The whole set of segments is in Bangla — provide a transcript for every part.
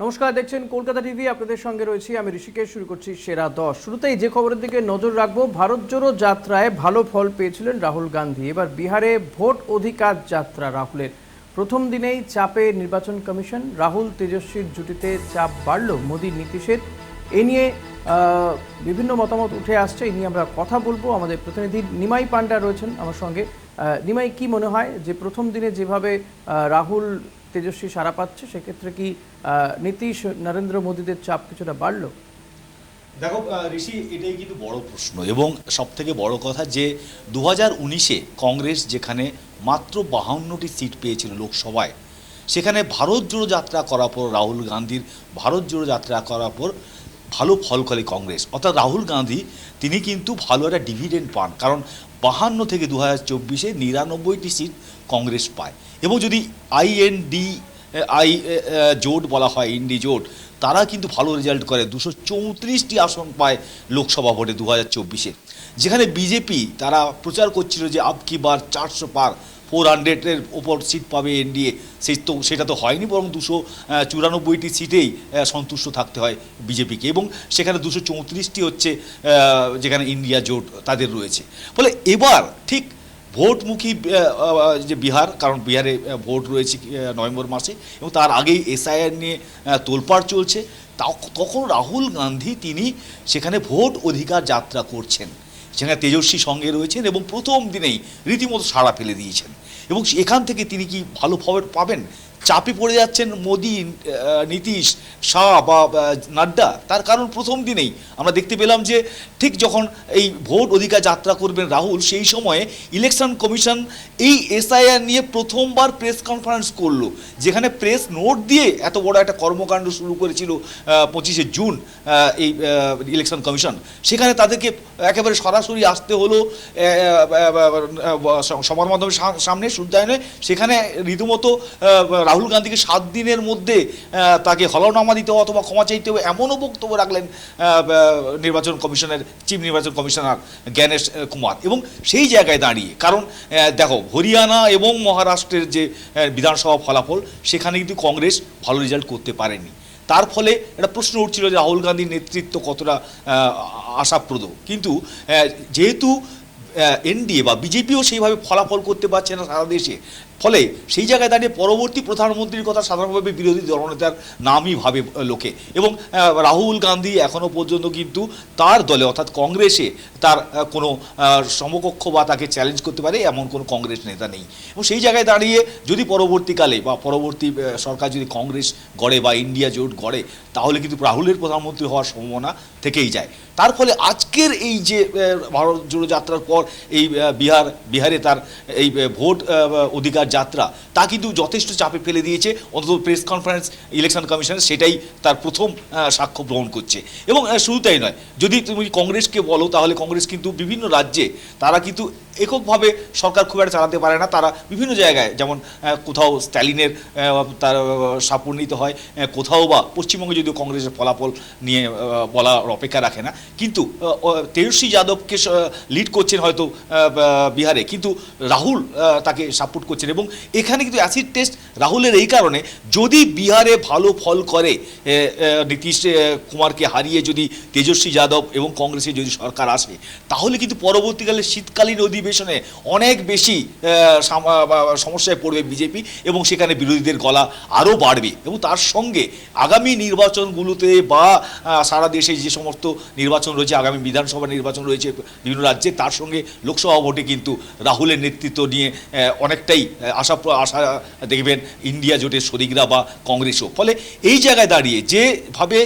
নমস্কার, দেখছেন কলকাতা টিভি, আপনাদের সঙ্গে রয়েছি আমি ঋষিকেশ, শুরু করছি সেরা দশ। শুরুতেই যে খবরের দিকে নজর রাখব, ভারত জোড়ো যাত্রায় ভালো ফল পেয়েছিলেন রাহুল গান্ধী। এবার বিহারে ভোট অধিকার যাত্রা রাহুলের। প্রথম দিনেই চাপে নির্বাচন কমিশন, রাহুল তেজস্বীর জুটিতে চাপ বাড়ল মোদী নীতিশের। এ নিয়ে বিভিন্ন মতামত উঠে আসছে এই নিয়ে আমরা কথা বলব। আমাদের প্রতিনিধি নিমাই পান্ডা রয়েছেন আমার সঙ্গে। নিমাই, কি মনে হয় যে প্রথম দিনে যেভাবে রাহুল তেজস্বী সারা পাচ্ছে, সেক্ষেত্রে কি নীতিশ নরেন্দ্র মোদীদের চাপ কিছুটা বাড়লো? দেখো ঋষি, এটাই কিন্তু বড় প্রশ্ন এবং সব থেকে বড় কথা যে দু হাজার উনিশে কংগ্রেস যেখানে মাত্র বাহান্নটি সিট পেয়েছিল লোকসভায়, সেখানে ভারত জোড়ো যাত্রা করার পর, রাহুল গান্ধীর ভারত জোড়ো যাত্রা করার পর ভালো ফল করে কংগ্রেস। অর্থাৎ রাহুল গান্ধী, তিনি কিন্তু ভালো একটা ডিভিডেন্ড পান, কারণ বাহান্ন থেকে দু হাজার চব্বিশে নিরানব্বইটি সিট কংগ্রেস পায়। এবং যদি আইএনডি আই জোট বলা হয় ইন্ডি জোট, তারা কিন্তু ভালো রেজাল্ট করে। দুশো চৌত্রিশটি আসন পায় লোকসভা ভোটে দু হাজার চব্বিশে। যেখানে বিজেপি, তারা প্রচার করছিল যে আপ কি বার চারশো পার ফোর হান্ড্রেডের ওপর সিট পাবে এনডিএ সেই তো, সেটা তো হয়নি, বরং দুশো চুরানব্বইটি সিটেই সন্তুষ্ট থাকতে হয় বিজেপিকে। এবং সেখানে দুশো চৌত্রিশটি হচ্ছে যেখানে ইন্ডিয়া জোট তাদের রয়েছে। ফলে এবার ঠিক ভোটমুখী যে বিহার, কারণ বিহারে ভোট রয়েছে নভেম্বর মাসে, এবং তার আগেই এসআইআর নিয়ে তোলপাড় চলছে। তখন রাহুল গান্ধী তিনি সেখানে ভোট অধিকার যাত্রা করছেন। সেখানে তেজস্বী সঙ্গে রয়েছেন এবং প্রথম দিনেই রীতিমতো সাড়া ফেলে দিয়েছেন। এবং এখান থেকে তিনি কি ভালো খবর পাবেন? চাপে পড়ে যাচ্ছেন মোদি নীতিশ, শাহ বা নাড্ডা। তার কারণ প্রথম দিনেই আমরা দেখতে পেলাম যে ঠিক যখন এই ভোট অধিকার যাত্রা করবেন রাহুল, সেই সময়ে ইলেকশন কমিশন এই এসআইআর নিয়ে প্রথমবার প্রেস কনফারেন্স করল, যেখানে প্রেস নোট দিয়ে এত বড় একটা কর্মকাণ্ড শুরু করেছিল পঁচিশে জুন এই ইলেকশন কমিশন। সেখানে তাদেরকে একেবারে সরাসরি আসতে হলো সবার মাধ্যমে সামনে, শুদ্ধায়নে। সেখানে রীতিমতো রাহুল গান্ধীকে সাত দিনের মধ্যে তাকে হলনামা দিতে অথবা ক্ষমা চাইতে হবে, এমনও বক্তব্য রাখলেন নির্বাচন কমিশনের, চিফ নির্বাচন কমিশনার জ্ঞানেশ কুমার। এবং সেই জায়গায় দাঁড়িয়ে, কারণ দেখো, হরিয়ানা এবং মহারাষ্ট্রের যে বিধানসভা ফলাফল, সেখানে কিন্তু কংগ্রেস ভালো রেজাল্ট করতে পারেনি। তার ফলে একটা প্রশ্ন উঠছিল যে রাহুল গান্ধীর নেতৃত্ব কতটা আশাপ্রদ। কিন্তু যেহেতু এনডিএ বা বিজেপিও সেইভাবে ফলাফল করতে পারছে না সারা দেশে ফলে সেই জায়গায় দাঁড়িয়ে পরবর্তী প্রধানমন্ত্রীর কথা সাধারণভাবে বিরোধী দলনেতার নামই ভাবে লোকে। এবং রাহুল গান্ধী এখনও পর্যন্ত কিন্তু তার দলে অর্থাৎ কংগ্রেসে তার কোনো সমকক্ষ বা তাকে চ্যালেঞ্জ করতে পারে এমন কোনো কংগ্রেস নেতা নেই। এবং সেই জায়গায় দাঁড়িয়ে যদি পরবর্তীকালে বা পরবর্তী সরকার যদি কংগ্রেস গড়ে বা ইন্ডিয়া জোট গড়ে তাহলে কিন্তু রাহুলের প্রধানমন্ত্রী হওয়ার সম্ভাবনা থেকেই যায়। তার ফলে আজকের এই যে ভারত জোড়ো যাত্রার পর এই বিহার বিহারে তার এই ভোট আহ, অধিকার যাত্রা, তা কিন্তু যথেষ্ট চাপে ফেলে দিয়েছে। অন্তত প্রেস কনফারেন্স, ইলেকশন কমিশন সেটাই তার প্রথম সাক্ষ্য গ্রহণ করছে। এবং শুধু তাই নয়, যদি তুমি কংগ্রেসকে বলো, তাহলে কংগ্রেস কিন্তু বিভিন্ন রাজ্যে তারা কিন্তু এককভাবে সরকার খুব একটা চালাতে পারে না। তারা বিভিন্ন জায়গায়, যেমন কোথাও স্ট্যালিনের তার নিতে হয় কোথাও বা পশ্চিমবঙ্গে যদিও কংগ্রেসের ফলাফল নিয়ে বলার অপেক্ষা রাখে না। কিন্তু তেজস্বী যাদবকে লিড করছেন হয়তো বিহারে। কিন্তু রাহুল তাকে সাপোর্ট করছেন। এবং এখানে কিন্তু অ্যাসিড টেস্ট রাহুলের এই কারণে যদি বিহারে ভালো ফল করে নীতিশ কুমারকে হারিয়ে যদি তেজস্বী যাদব এবং কংগ্রেসের যদি সরকার আসে, তাহলে কিন্তু পরবর্তীকালে শীতকালীন অধিবেশনে অনেক বেশি সমস্যায় পড়বে বিজেপি এবং সেখানে বিরোধীদের গলা আরও বাড়বে এবং তার সঙ্গে আগামী নির্বাচনগুলোতে বা সারা দেশে যে সমস্ত নির্বাচন রয়েছে, আগামী বিধানসভা নির্বাচন রয়েছে বিভিন্ন রাজ্যে, তার সঙ্গে লোকসভা ভোটে কিন্তু রাহুলের নেতৃত্ব নিয়ে অনেকটাই আশা আশা দেখবেন ইন্ডিয়া জোটের শরিকরা বা কংগ্রেসও। ফলে এই জায়গায় দাঁড়িয়ে যেভাবে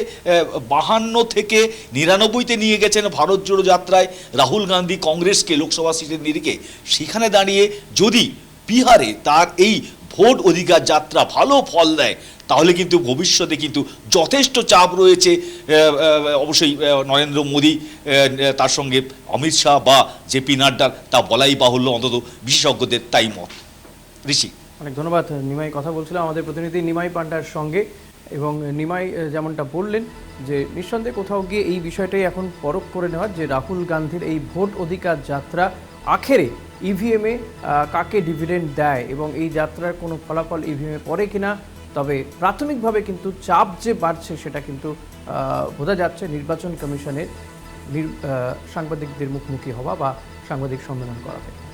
বাহান্ন থেকে নিরানব্বইতে নিয়ে গেছেন ভারত জোড়ো যাত্রায় রাহুল গান্ধী কংগ্রেসকে লোকসভা সিটের নিরিখে, সেখানে দাঁড়িয়ে যদি বিহারে তার এই ভোট অধিকার যাত্রা ভালো ফল দেয়, তাহলে কিন্তু ভবিষ্যতে কিন্তু যথেষ্ট চাপ রয়েছে অবশ্যই নরেন্দ্র মোদী তার সঙ্গে অমিত শাহ বা জেপি নাড্ডার, তা বলাই বাহুল্য অন্তত বিশেষজ্ঞদের তাই মত। ঋষি। অনেক ধন্যবাদ, নিমাই কথা বলছিলাম আমাদের প্রতিনিধি নিমাই পান্ডার সঙ্গে। এবং নিমাই যেমনটা বললেন যে নিঃসন্দেহে কোথাও গিয়ে এই বিষয়টাই এখন পরখ করে নেওয়ার যে রাহুল গান্ধীর এই ভোট অধিকার যাত্রা আখেরে ইভিএমে কাকে ডিভিডেন্ড দেয় এবং এই যাত্রার কোনো ফলাফল ইভিএমে পড়ে কিনা, তবে প্রাথমিকভাবে কিন্তু চাপ যে বাড়ছে সেটা কিন্তু বোঝা যাচ্ছে নির্বাচন কমিশনের নির- সাংবাদিকদের মুখোমুখি হওয়া বা সাংবাদিক সম্মেলন করাতে